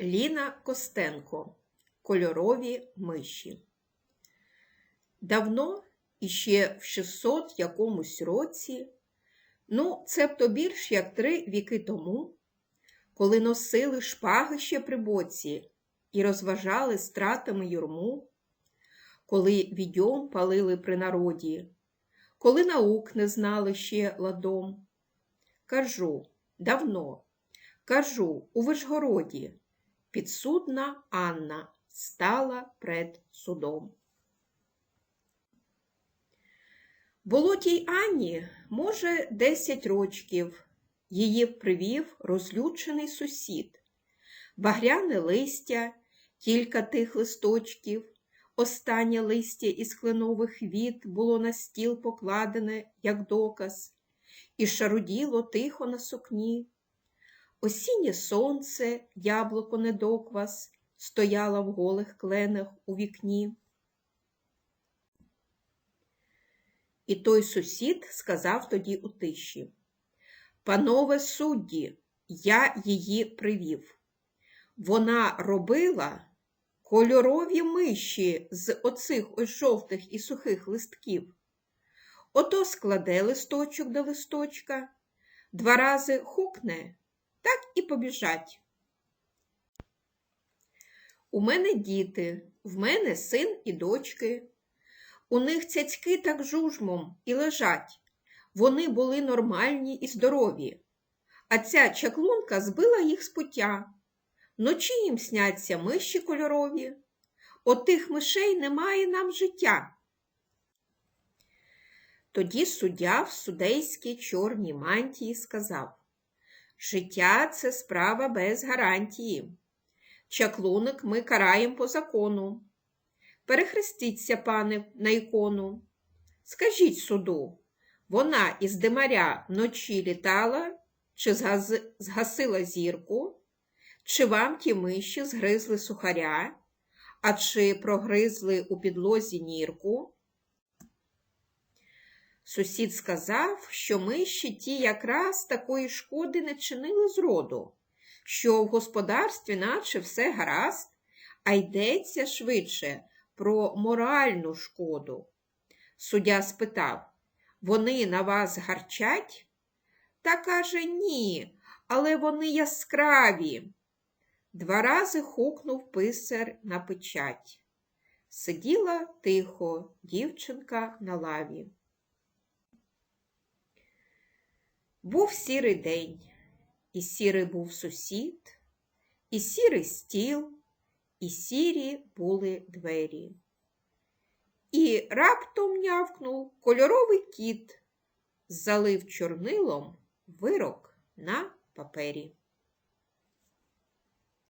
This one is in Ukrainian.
Ліна Костенко Кольорові миші. Давно, іще в 600 якомусь році, ну, цебто більш як три віки тому, коли носили шпаги ще при боці і розважали стратами юрму, коли відьом палили при народі, коли наук не знали ще ладом. Кажу, давно, кажу, у Вишгороді, підсудна Анна стала пред судом. Було тій Анні, може, десять рочків. Її привів розлючений сусід. Багряне листя, кілька тих листочків, останнє листя із кленових віт було на стіл покладене, як доказ, і шаруділо тихо на сукні. Осіннє сонце, яблуко недоквас, стояло в голих кленах у вікні. І той сусід сказав тоді у тиші Панове судді, я її привів. Вона робила кольорові миші з оцих ось жовтих і сухих листків. Ото складе листочок до листочка, два рази хукне, так і побіжать. У мене діти, в мене син і дочки. У них цяцьки так жужмом і лежать. Вони були нормальні і здорові. А ця чаклунка збила їх з пуття. Ночі їм сняться миші кольорові. От тих мишей немає нам життя. Тоді суддя в судейській чорній мантії сказав Життя це справа без гарантії. Чаклунок ми караємо по закону. Перехрестіться, пане, на ікону. Скажіть суду, вона із димаря вночі літала, чи згаз... згасила зірку, чи вам ті миші згризли сухаря, а чи прогризли у підлозі нірку? Сусід сказав, що миші ті якраз такої шкоди не чинили зроду, що в господарстві наче все гаразд, а йдеться швидше про моральну шкоду. Суддя спитав вони на вас гарчать? Та каже ні, але вони яскраві. Два рази хукнув писар на печать. Сиділа тихо дівчинка на лаві. Був сірий день, і сірий був сусід, і сірий стіл, і сірі були двері. І раптом нявкнув кольоровий кіт, залив чорнилом вирок на папері.